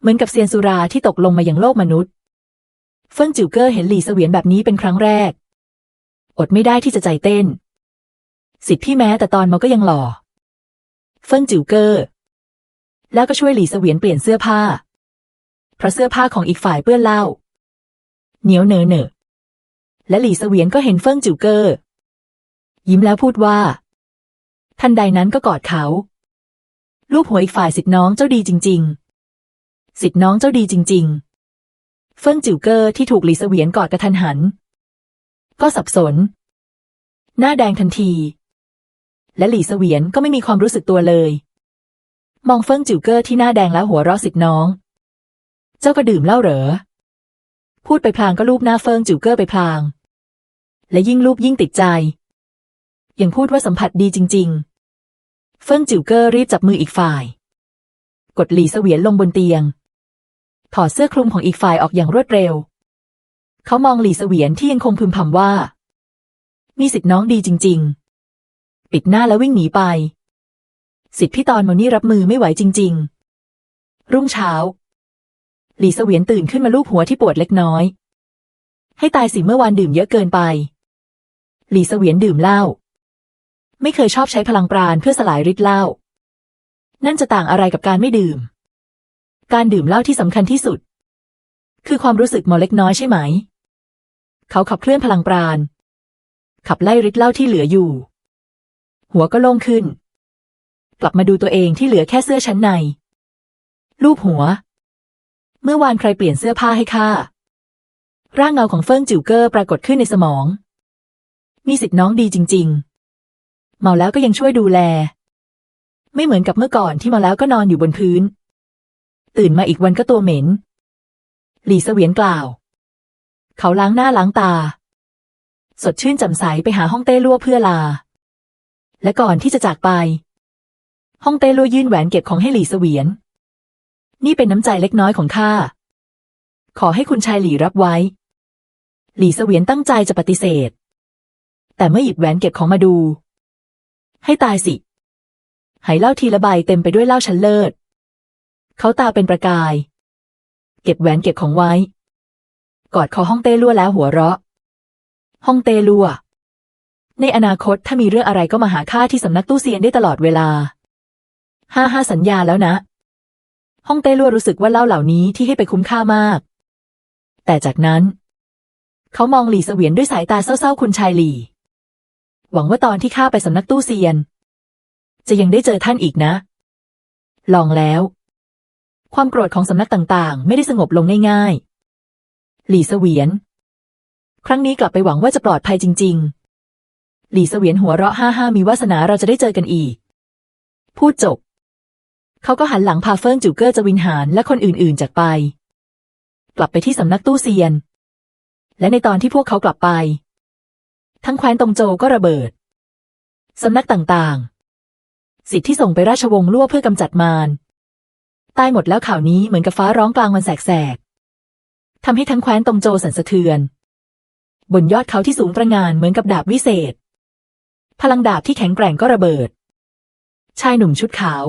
เหมือนกับเซียนสุราที่ตกลงมาอย่างโลกมนุษย์เฟิ่งจิวเกอร์เห็นหลี่เสวียนแบบนี้เป็นครั้งแรก อดไม่ได้ที่จะใจเต้น สิทธิ์พี่แม้แต่ตอนมาก็ยังหล่อ เฟิ่งจิวเกอร์ แล้วก็ช่วยหลี่เสวียนเปลี่ยนเสื้อผ้า เพราะเสื้อผ้าของอีกฝ่ายเปื้อนเหล้าเหนียวเหนอะเหนอะและหลี่เสวียนก็เห็นเฟิ่งจิวเกอร์ ยิ้มแล้วพูดว่า ทันใดนั้นก็กอดเขา ลูกหัวอีกฝ่ายสิทธิน้องเจ้าดีจริง ๆ สิทธิน้องเจ้าดีจริง ๆ เฟิ่งจิวเกอร์ที่ถูกหลี่เสวียนกอดกระทันหัน ก็สับสน หน้าแดงทันที และหลี่เสวียนก็ไม่มีความรู้สึกตัวเลย มองเฟิ่งจิวเกอร์ที่หน้าแดงแล้วหัวเราะสิทธิน้อง เจ้าก็ดื่มเหล้าเหรอ พูดไปพลางก็ลูบหน้าเฟิงจิวเกอร์ไปพลาง และยิ่งลูบยิ่งติดใจยังพูดว่าสัมผัสดีจริง ๆ เฟิงจิวเกอร์รีบจับมืออีกฝ่าย กดหลีเสวียนลงบนเตียง ถอดเสื้อคลุมของอีกฝ่ายออกอย่างรวดเร็ว เขามองหลีเสวียนที่ยังคงพึมพำว่า มีสิทธิ์น้องดีจริง ๆ ปิดหน้าแล้ววิ่งหนีไป สิทธิ์พี่ตอนมานี่รับมือไม่ไหวจริง ๆ รุ่งเช้า หลีเสวียนตื่นขึ้นมาลูบหัวที่ปวดเล็กน้อย ให้ตายสิเมื่อวานดื่มเยอะเกินไป หลีเสวียนดื่มเหล้าไม่เคยชอบใช้พลังปราณเพื่อสลายฤทธิ์เหล้านั่นจะต่างอะไรกับการไม่ดื่ม การดื่มเหล้าที่สำคัญที่สุด คือความรู้สึกมาเล็กน้อยใช่ไหม เขาขับเคลื่อนพลังปราณ ขับไล่ฤทธิ์เหล้าที่เหลืออยู่ หัวก็โล่งขึ้น กลับมาดูตัวเองที่เหลือแค่เสื้อชั้นในลูบหัว เมื่อวานใครเปลี่ยนเสื้อผ้าให้ข้าร่างเงาของเฟิงจิวเกอร์ปรากฏขึ้นในสมอง มีสิทธิ์น้องดีจริง ๆ เมาแล้วก็ยังช่วยดูแล ไม่เหมือนกับเมื่อก่อนที่เมาแล้วก็นอนอยู่บนพื้น ตื่นมาอีกวันก็ตัวเหม็น หลี่เสวียนกล่าว เขาล้างหน้าล้างตา สดชื่นแจ่มใสไปหาห้องเต้ลั่วเพื่อลา และก่อนที่จะจากไป ห้องเต้ลั่วยื่นแหวนเก็บของให้หลี่เสวียน นี่เป็นน้ำใจเล็กน้อยของข้า ขอให้คุณชายหลี่รับไว้ หลี่เสวียนตั้งใจจะปฏิเสธ แต่เมื่อหยิบแหวนเก็บของมาดู ให้ตายสิไหเหล้าทีละใบเต็มไปด้วยเหล้าชั้นเลิศ เขาตาเป็นประกาย เก็บแหวนเก็บของไว้ กอดคอห้องเต้ลั่วแล้วหัวเราะ ห้องเต้ลั่ว ในอนาคตถ้ามีเรื่องอะไรก็มาหาข้าที่สำนักตู้เซียนได้ตลอดเวลา ห้าห้าสัญญาแล้วนะ ห้องเต้ลั่วรู้สึกว่าเล้าเหล่านี้ที่ให้ไปคุ้มค่ามาก แต่จากนั้น เขามองหลี่เสวียนด้วยสายตาเศร้าๆคุณชายหลี่ หวังว่าตอนที่ข้าไปสำนักตู้เซียน จะยังได้เจอท่านอีกนะ ลองแล้ว ความโกรธของสำนักต่างๆ ไม่ได้สงบลงง่ายๆ หลี่เสวียน ครั้งนี้กลับไปหวังว่าจะปลอดภัยจริง ๆ หลี่เสวียนหัวเราะห้าห้ามีวาสนาเราจะได้เจอกันอีก พูดจบ เขาก็หันหลังพาเฟิงจิวเกอร์จวินหานและคนอื่นๆจากไป กลับไปที่สำนักตู้เซียน และในตอนที่พวกเขากลับไป ทั้งแคว้นตงโจก็ระเบิดสำนักต่างๆ สิทธิ์ที่ส่งไปราชวงศ์ลั่วเพื่อกำจัดมาร ตายหมดแล้วข่าวนี้เหมือนกับฟ้าร้องกลางวันแสกๆทำให้ทั้งแคว้นตงโจสั่นสะเทือน บนยอดเขาที่สูงประงานเหมือนกับดาบวิเศษ พลังดาบที่แข็งแกร่งก็ระเบิด ชายหนุ่มชุดขาว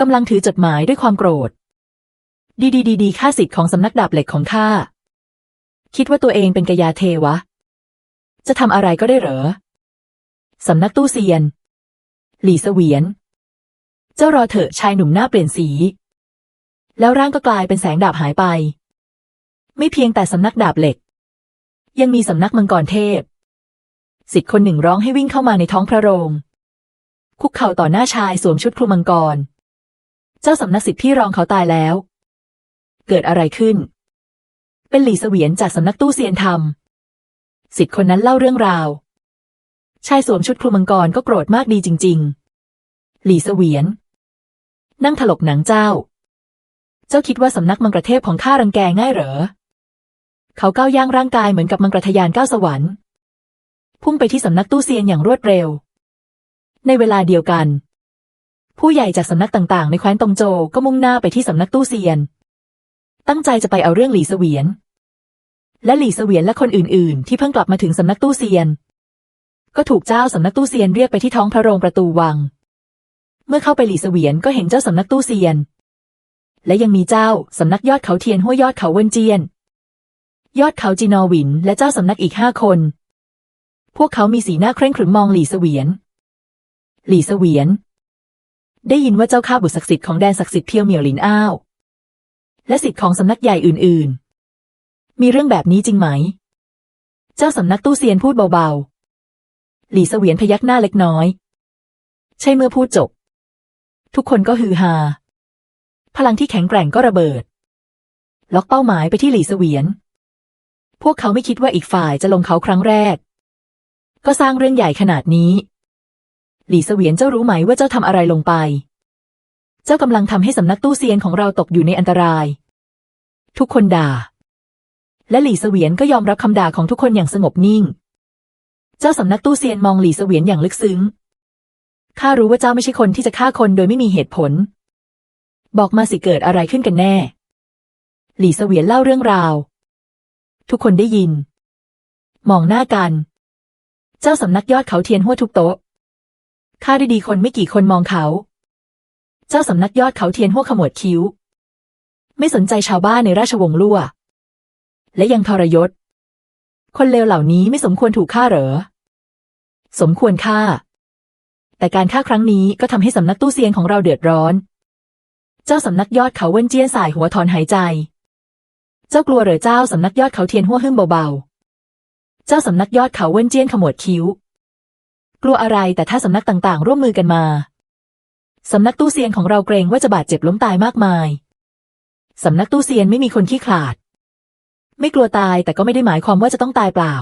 กำลังถือจดหมายด้วยความโกรธ ดีดีดีดีข้าสิทธิ์ของสำนักดาบเหล็กของข้า คิดว่าตัวเองเป็นกยาเทวะ จะทำอะไรก็ได้เหรอ สำนักตู้เซียน หลี่เสวียน เจ้ารอเถอะชายหนุ่มหน้าเปลี่ยนสี แล้วร่างก็กลายเป็นแสงดาบหายไป ไม่เพียงแต่สำนักดาบเหล็ก ยังมีสำนักมังกรเทพสิทธิ์คนหนึ่งร้องให้วิ่งเข้ามาในท้องพระโรง คุกเข่าต่อหน้าชายสวมชุดคลุมมังกร เจ้าสำนักสิทธิ์พี่รองเขาตายแล้ว เกิดอะไรขึ้น เป็นหลี่เสวียนจากสำนักตู้เซียนธรรมสิทธิ์คนนั้นเล่าเรื่องราว ชายสวมชุดคลุมมังกรก็โกรธมากดีจริง ๆ หลี่เสวียน นั่งถลกหนังเจ้า เจ้าคิดว่าสำนักมังกรเทพของข้ารังแกง่ายเหรอ เขาก้าวย่างร่างกายเหมือนกับมังกรทยานก้าวสวรรค์ พุ่งไปที่สำนักตู้เซียนอย่างรวดเร็ว ในเวลาเดียวกัน ผู้ใหญ่จากสำนักต่างๆ ในแคว้นตงโจก็มุ่งหน้าไปที่สำนักตู้เซียน ตั้งใจจะไปเอาเรื่องหลี่เสวียน และหลี่เสวียนและคนอื่น ๆ ที่เพิ่งกลับมาถึงสำนักตู้เซียน ก็ถูกเจ้าสำนักตู้เซียนเรียกไปที่ท้องพระโรงประตูวัง เมื่อเข้าไปหลี่เสวียนก็เห็นเจ้าสำนักตู้เซียน และยังมีเจ้าสำนักยอดเขาเทียนห้วยยอดเขาเวินเจียน ยอดเขาจีนอวิน และเจ้าสำนักอีกห้าคน พวกเขามีสีหน้าเคร่งขรึมมองหลี่เสวียน หลี่เสวียน ได้ยินว่าเจ้าข้าบุตรศักดิ์สิทธิ์ของแดนศักดิ์สิทธิ์เพียวเหมียวหลินอ้าว และสิทธิ์ของสำนักใหญ่อื่น ๆ มีเรื่องแบบนี้จริงไหม เจ้าสำนักตู้เซียนพูดเบาๆ หลี่เสวียนพยักหน้าเล็กน้อย ใช่เมื่อพูดจบ ทุกคนก็ฮือฮา พลังที่แข็งแกร่งก็ระเบิด ล็อกเป้าหมายไปที่หลี่เสวียน พวกเขาไม่คิดว่าอีกฝ่ายจะลงเขาครั้งแรก ก็สร้างเรื่องใหญ่ขนาดนี้ หลี่เสวียนเจ้ารู้ไหมว่าเจ้าทำอะไรลงไป เจ้ากำลังทำให้สำนักตู้เซียนของเราตกอยู่ในอันตราย ทุกคนด่า และหลี่เสวียนก็ยอมรับคำด่าของทุกคนอย่างสงบนิ่ง เจ้าสำนักตู้เซียนมองหลี่เสวียนอย่างลึกซึ้ง ข้ารู้ว่าเจ้าไม่ใช่คนที่จะฆ่าคนโดยไม่มีเหตุผล บอกมาสิเกิดอะไรขึ้นกันแน่ หลี่เสวียนเล่าเรื่องราว ทุกคนได้ยิน มองหน้ากัน เจ้าสำนักยอดเขาเทียนหัวทุกโต๊ะข้าได้ดีคนไม่กี่คนมองเขา เจ้าสำนักยอดเขาเทียนหัวขมวดคิ้ว ไม่สนใจชาวบ้านในราชวงศ์ลั่ว และยังทรยศ คนเลวเหล่านี้ไม่สมควรถูกฆ่าเหรอ สมควรฆ่า แต่การฆ่าครั้งนี้ก็ทำให้สำนักตู้เซียนของเราเดือดร้อน เจ้าสำนักยอดเขาเว้นเจี้ยนสายหัวถอนหายใจ เจ้ากลัวเหรอเจ้าสำนักยอดเขาเทียนหัวหึ่มเบาๆ เจ้าสำนักยอดเขาเว้นเจี้ยนขมวดคิ้ว กลัวอะไรแต่ถ้าสำนักต่างๆ ร่วมมือกันมาสำนักตู้เซียนของเราเกรงว่าจะบาดเจ็บล้มตายมากมายสำนักตู้เซียนไม่มีคนขี้ขลาด ไม่กลัวตายแต่ก็ไม่ได้หมายความว่าจะต้องตายเปล่า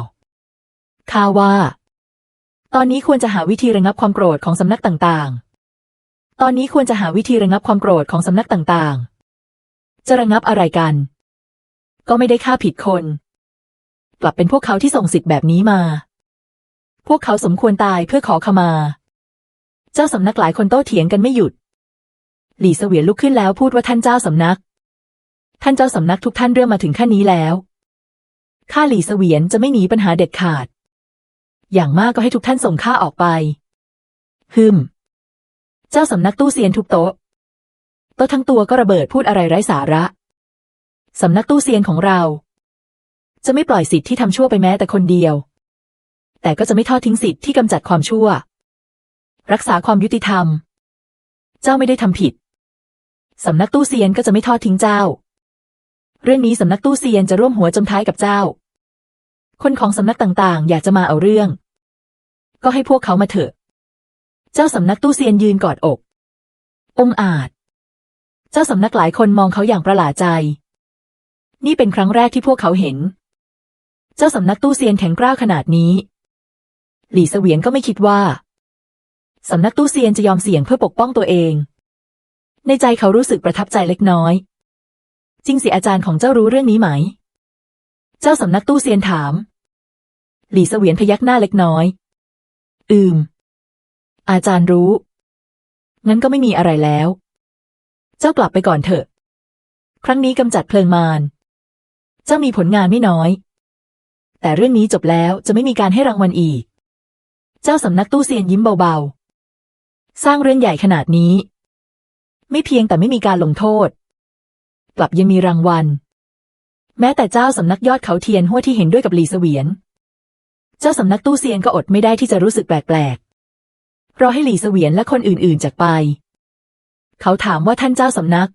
ข้าว่า ตอนนี้ควรจะหาวิธีระงับความโกรธของสำนักต่างๆ ตอนนี้ควรจะหาวิธีระงับความโกรธของสำนักต่างๆ จะระงับอะไรกัน ก็ไม่ได้ฆ่าผิดคน กลับเป็นพวกเขาที่ส่งสิทธิ์แบบนี้มา พวกเขาสมควรตายเพื่อขอขมา เจ้าสำนักหลายคนโต้เถียงกันไม่หยุด หลี่เสวียนลุกขึ้นแล้วพูดว่าท่านเจ้าสำนัก ท่านเจ้าสำนักทุกท่านเรื่องมาถึงขั้นนี้แล้วข้าหลี่เสวียนจะไม่หนีปัญหาเด็ดขาด อย่างมากก็ให้ทุกท่านส่งข้าออกไป ฮึม เจ้าสำนักตู้เซียนทุกโต๊ะ โต๊ะทั้งตัวก็ระเบิดพูดอะไรไร้สาระ สำนักตู้เซียนของเรา จะไม่ปล่อยสิทธิ์ที่ทำชั่วไปแม้แต่คนเดียว แต่ก็จะไม่ทอดทิ้งสิทธิ์ที่กำจัดความชั่ว รักษาความยุติธรรม เจ้าไม่ได้ทำผิด สำนักตู้เซียนก็จะไม่ทอดทิ้งเจ้า เรื่องนี้สำนักตู้เซียนจะร่วมหัวจมท้ายกับเจ้าคนของสำนักต่างๆ อยากจะมาเอาเรื่อง ก็ให้พวกเขามาเถอะ เจ้าสำนักตู้เซียนยืนกอดอก องอาจ เจ้าสำนักหลายคนมองเขาอย่างประหลาดใจ นี่เป็นครั้งแรกที่พวกเขาเห็น เจ้าสำนักตู้เซียนแข็งกร้าวขนาดนี้ หลี่เสวียนก็ไม่คิดว่า สำนักตู้เซียนจะยอมเสี่ยงเพื่อปกป้องตัวเอง ในใจเขารู้สึกประทับใจเล็กน้อย จริงสิอาจารย์ของเจ้ารู้เรื่องนี้ไหม เจ้าสำนักตู้เซียนถาม หลี่เสวียนพยักหน้าเล็กน้อย อืม อาจารย์รู้ งั้นก็ไม่มีอะไรแล้ว เจ้ากลับไปก่อนเถอะ ครั้งนี้กำจัดเพลิงมาร เจ้ามีผลงานไม่น้อย แต่เรื่องนี้จบแล้วจะไม่มีการให้รางวัลอีก เจ้าสำนักตู้เซียนยิ้มเบาๆ สร้างเรื่องใหญ่ขนาดนี้ ไม่เพียงแต่ไม่มีการลงโทษ กลับยังมีรางวัล แม้แต่เจ้าสำนักยอดเขาเทียนหัวที่เห็นด้วยกับหลีเสวียน เจ้าสำนักตู้เซียนก็อดไม่ได้ที่จะรู้สึกแปลกๆรอให้หลีเสวียนและคนอื่นๆจากไป เขาถามว่าท่านเจ้าสำนัก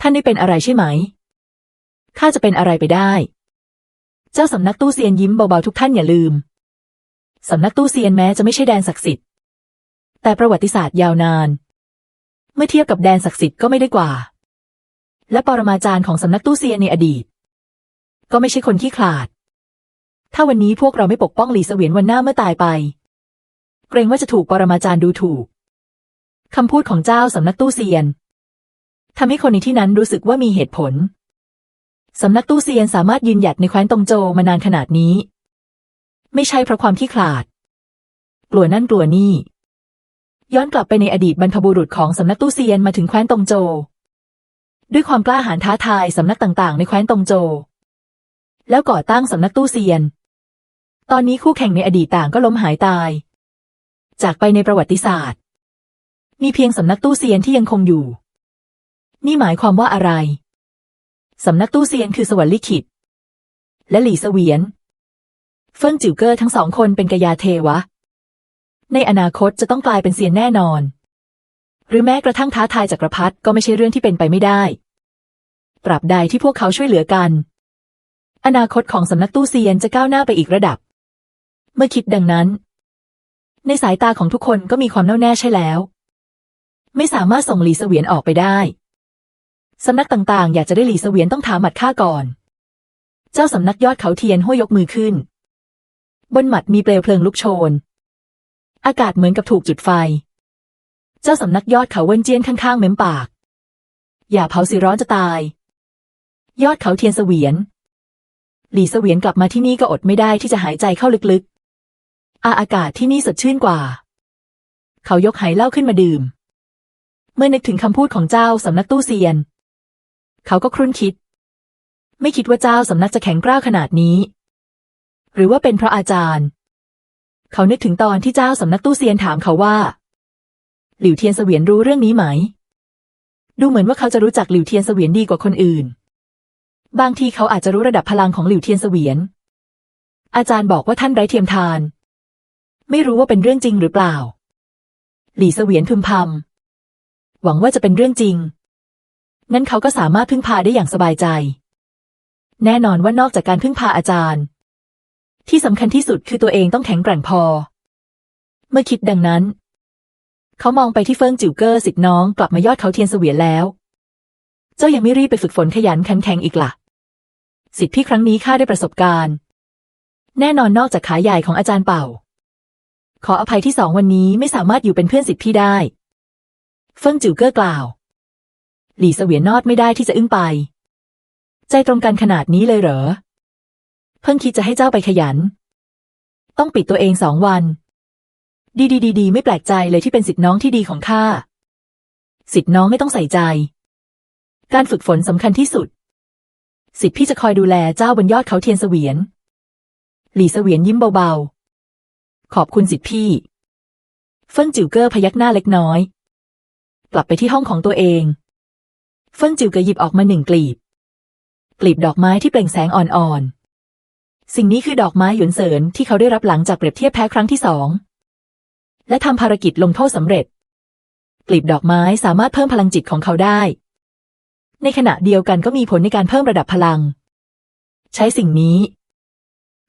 ท่านได้เป็นอะไรใช่ไหมข้าจะเป็นอะไรไปได้ เจ้าสำนักตู้เซียนยิ้มเบาๆทุกท่านอย่าลืม สำนักตู้เซียนแม้จะไม่ใช่แดนศักดิ์สิทธิ์ แต่ประวัติศาสตร์ยาวนาน เมื่อเทียบกับแดนศักดิ์สิทธิ์ก็ไม่ได้กว่า และปรมาจารย์ของสำนักตู้เซียนในอดีต ก็ไม่ใช่คนขี้ขลาด ถ้าวันนี้พวกเราไม่ปกป้องหลีเสวียนวันหน้าเมื่อตายไป เกรงว่าจะถูกปรมาจารย์ดูถูกคำพูดของเจ้าสำนักตู้เซียนทำให้คนในที่นั้นรู้สึกว่ามีเหตุผลสำนักตู้เซียนสามารถยืนหยัดในแคว้นตงโจมานานขนาดนี้ ไม่ใช่เพราะความขี้ขลาด กลัวนั่นกลัวนี่ ย้อนกลับไปในอดีตบรรพบุรุษของสำนักตู้เซียนมาถึงแคว้นตงโจ ด้วยความกล้าหาญท้าทายสำนักต่างๆ ในแคว้นตงโจ แล้วก่อตั้งสำนักตู้เซียน ตอนนี้คู่แข่งในอดีตต่างก็ล้มหายตาย จากไปในประวัติศาสตร์ มีเพียงสำนักตู้เซียนที่ยังคงอยู่ นี่หมายความว่าอะไร สำนักตู้เซียนคือสวรรค์ลิขิต และหลี่เสวียน เฟิ่งจิ๋วเกอร์ทั้งสองคนเป็นกยาเทวะ ในอนาคตจะต้องกลายเป็นเซียนแน่นอน หรือแม้กระทั่งท้าทายจักรพรรดิก็ไม่ใช่เรื่องที่เป็นไปไม่ได้ตราบใดที่พวกเขาช่วยเหลือกัน อนาคตของสำนักตู้เซียนจะก้าวหน้าไปอีกระดับ เมื่อคิดดังนั้น ในสายตาของทุกคนก็มีความแน่วแน่ใช่แล้ว ไม่สามารถส่งหลีเสวียนออกไปได้สำนักต่างๆ อยากจะได้หลีเสวียนต้องถามหมัดข้าก่อน เจ้าสำนักยอดเขาเทียนห้วยยกมือขึ้น บนหมัดมีเปลวเพลิงลุกโชน อากาศเหมือนกับถูกจุดไฟ เจ้าสำนักยอดเขาเวินเจียนข้างๆเม้มปาก อย่าเผาสิร้อนจะตาย ยอดเขาเทียนเสวียน หลีเสวียนกลับมาที่นี่ก็อดไม่ได้ที่จะหายใจเข้าลึกๆ อาอากาศที่นี่สดชื่นกว่า เขายกไหเหล้าขึ้นมาดื่ม เมื่อนึกถึงคำพูดของเจ้าสำนักตู้เซียน เขาก็ครุ่นคิด ไม่คิดว่าเจ้าสำนักจะแข็งกร้าวขนาดนี้ หรือว่าเป็นเพราะอาจารย์ เขานึกถึงตอนที่เจ้าสำนักตู้เซียนถามเขาว่า หลิวเทียนเสวียนรู้เรื่องนี้ไหม ดูเหมือนว่าเขาจะรู้จักหลิวเทียนเสวียนดีกว่าคนอื่น บางทีเขาอาจจะรู้ระดับพลังของหลิวเทียนเสวียนอาจารย์บอกว่าท่านไร้เทียมทาน ไม่รู้ว่าเป็นเรื่องจริงหรือเปล่า หลี่เสวียนพึมพำหวังว่าจะเป็นเรื่องจริง งั้นเขาก็สามารถพึ่งพาได้อย่างสบายใจ แน่นอนว่านอกจากการพึ่งพาอาจารย์ ที่สำคัญที่สุดคือตัวเองต้องแข็งแกร่งพอ เมื่อคิดดังนั้น เขามองไปที่เฟิงจิ๋วเกอร์สิทธิ์น้องกลับมายอดเขาเทียนเสวียนแล้ว เจ้ายังไม่รีบไปฝึกฝนขยันขันแข็งอีกละ่ะสิทธิพี่ครั้งนี้ข้าได้ประสบการณ์ แน่นอนนอกจากขาใหญ่ของอาจารย์เป่า ขออภัยที่สองวันนี้ไม่สามารถอยู่เป็นเพื่อนสิทธิพี่ได้ เฟิงจิ๋วเกอกล่าว หลี่เสวียนนอดไม่ได้ที่จะอึ้งไป ใจตรงกันขนาดนี้เลยเหรอ เพิ่งคิดจะให้เจ้าไปขยัน ต้องปิดตัวเองสองวัน ดีดีดีดีไม่แปลกใจเลยที่เป็นสิทธิน้องที่ดีของข้า สิทธิน้องไม่ต้องใส่ใจ การฝึกฝนสำคัญที่สุด สิทธิพี่จะคอยดูแลเจ้าบนยอดเขาเทียนเสวียน หลี่เสวียนยิ้มเบาๆ ขอบคุณสิทธิพี่ เฟิ่งจิ๋วเกอร์พยักหน้าเล็กน้อย กลับไปที่ห้องของตัวเอง เฟิ่งจิ๋วเกอร์หยิบออกมาหนึ่งกลีบ กลีบดอกไม้ที่เปล่งแสงอ่อนๆ สิ่งนี้คือดอกไม้หยวนเสินที่เขาได้รับหลังจากเปรียบเทียบแพ้ครั้งที่สอง และทำภารกิจลงโทษสำเร็จ กลีบดอกไม้สามารถเพิ่มพลังจิตของเขาได้ ในขณะเดียวกันก็มีผลในการเพิ่มระดับพลัง ใช้สิ่งนี้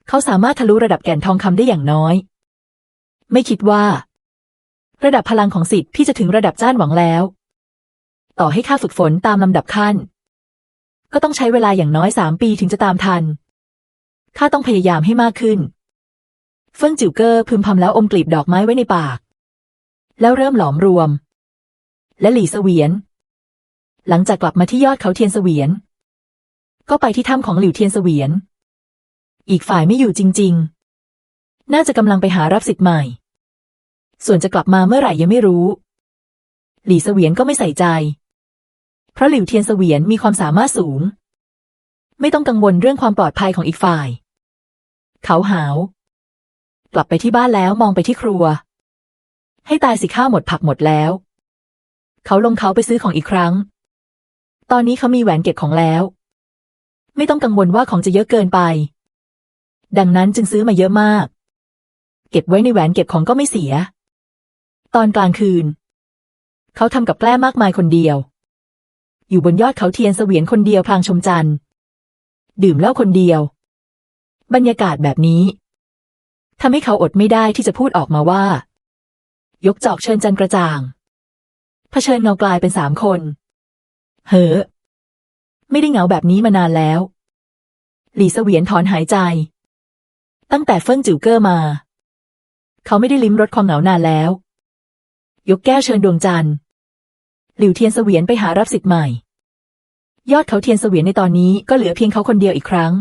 เขาสามารถทะลุระดับแก่นทองคำได้อย่างน้อย ไม่คิดว่า ระดับพลังของสิทธิ์พี่จะถึงระดับจ้านหวังแล้ว ต่อให้ข้าฝึกฝนตามลำดับขั้น ก็ต้องใช้เวลาอย่างน้อยสามปีถึงจะตามทันข้าต้องพยายามให้มากขึ้น เฟิ่งจิ๋วเกอร์พึมพำแล้วอมกลีบดอกไม้ไว้ในปาก แล้วเริ่มหลอมรวม และหลี่เสวียน หลังจากกลับมาที่ยอดเขาเทียนเสวียน ก็ไปที่ถ้ำของหลิวเทียนเสวียน อีกฝ่ายไม่อยู่จริง ๆ น่าจะกำลังไปหารับสิทธิ์ใหม่ ส่วนจะกลับมาเมื่อไหร่ยังไม่รู้ หลี่เสวียนก็ไม่ใส่ใจ เพราะหลิวเทียนเสวียนมีความสามารถสูง ไม่ต้องกังวลเรื่องความปลอดภัยของอีกฝ่าย เขาหาว กลับไปที่บ้านแล้วมองไปที่ครัว ให้ตายสิข้าวหมดผักหมดแล้ว เขาลงเขาไปซื้อของอีกครั้ง ตอนนี้เขามีแหวนเก็บของแล้ว ไม่ต้องกังวลว่าของจะเยอะเกินไป ดังนั้นจึงซื้อมาเยอะมาก เก็บไว้ในแหวนเก็บของก็ไม่เสีย ตอนกลางคืน เขาทำกับแกล้มากมายคนเดียว อยู่บนยอดเขาเทียนเสวียนคนเดียวพลางชมจันทร์ ดื่มเหล้าคนเดียว บรรยากาศแบบนี้ทำให้เขาอดไม่ได้ที่จะพูดออกมาว่า ยกจอกเชิญจันกระจ่างเผชิญเงากลายเป็นสามคนเฮ้อไม่ได้เหงาแบบนี้มานานแล้ว หลี่เสวียนถอนหายใจ ตั้งแต่เฟิ่งจิ๋วเกอร์มา เขาไม่ได้ลิ้มรสความเหงานานแล้ว ยกแก้วเชิญดวงจันทร์ หลิวเทียนเสวียนไปหารับสิทธิ์ใหม่ ยอดเขาเทียนเสวียนในตอนนี้ก็เหลือเพียงเขาคนเดียวอีกครั้ง